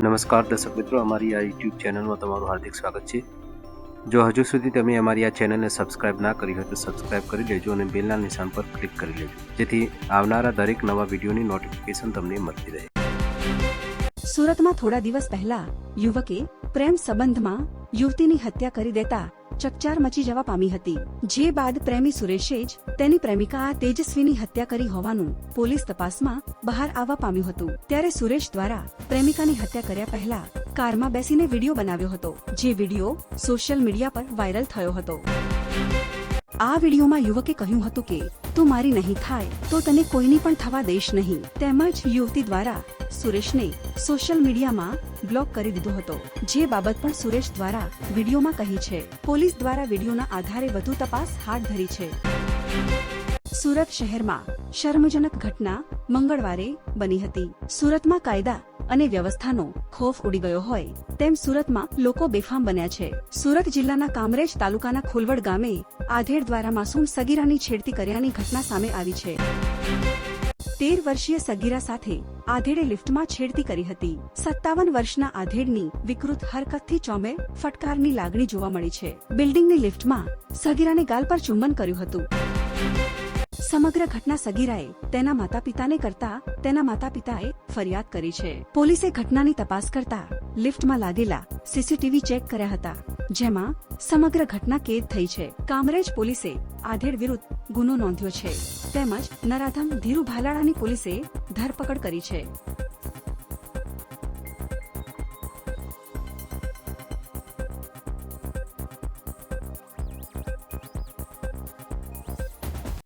નમસ્કાર દર્શક મિત્રો, અમારી આ યુટ્યુબ ચેનલમાં તમારું હાર્દિક સ્વાગત છે. જો હજુ સુધી તમે અમારી આ ચેનલને સબસ્ક્રાઇબ ના કરી હોય તો સબસ્ક્રાઇબ કરી લેજો અને બેલના નિશાન પર ક્લિક કરી લેજો. જેથી આવનારા દરેક નવા વિડીયોની નોટિફિકેશન તમને મળતી રહે. સુરતમાં થોડા દિવસ પહેલા યુવકે પ્રેમ સંબંધમાં યુવતીની હત્યા કરી દેતા ચકચાર મચી જવા પામી હતી. જે બાદ પ્રેમી સુરેશે જ તેની પ્રેમિકા તેજસ્વીની હત્યા કરી હોવાનું પોલીસ તપાસમાં બહાર આવવા પામ્યું હતું. ત્યારે સુરેશ દ્વારા પ્રેમિકાની હત્યા કર્યા પહેલા કારમાં બેસીને વીડિયો બનાવ્યો હતો, જે વીડિયો સોશિયલ મીડિયા પર વાયરલ થયો હતો. આ વિડીયોમાં યુવકે કહ્યું હતું કે, તું મારી નહીં થાય, તો તને કોઈની પણ થવા દઈશ નહીં. તેમજ યુવતી દ્વારા સુરેશને સોશિયલ મીડિયામાં બ્લોક કરી દીધો હતો. જે બાબત પણ સુરેશ દ્વારા વિડીયોમાં કહી છે. પોલીસ દ્વારા વિડીયોના આધારે વધુ તપાસ હાથ ધરી છે. સુરત શહેરમાં શર્મજનક ઘટના મંગળવારે બની હતી. સુરતમાં કાયદા અને વ્યવસ્થાનો ખોફ ઉડી ગયો હોય તેમ સુરતમાં લોકો બેફામ બન્યા છે. સુરત જિલ્લાના કામરેજ તાલુકાના ખોલવડ ગામે આધેડ દ્વારા માસૂમ સગીરાની છેડતી કર્યાની ઘટના સામે આવી છે. તેર વર્ષીય સગીરા સાથે આધેડે લિફ્ટમાં છેડતી કરી હતી. સત્તાવન વર્ષના આધેડની વિકૃત હરકતથી ચોમે ફટકારની લાગણી જોવા મળી છે. બિલ્ડિંગની લિફ્ટમાં સગીરાને ગાલ પર ચુંબન કર્યું હતું. સમગ્ર ઘટના સગીરાએ તેના માતા પિતાને કરતા તેના માતા પિતાએ ફરિયાદ કરી છે. પોલીસે ઘટનાની તપાસ કરતા લિફ્ટમાં લાગેલા સીસીટીવી ચેક કર્યા હતા, જેમાં સમગ્ર ઘટના કેદ થઈ છે. કામરેજ પોલીસે આધેડ વિરુદ્ધ ગુનો નોંધ્યો છે. તેમજ નરાધમ ધીરુ ભાલાળાની પોલીસે ધરપકડ કરી છે.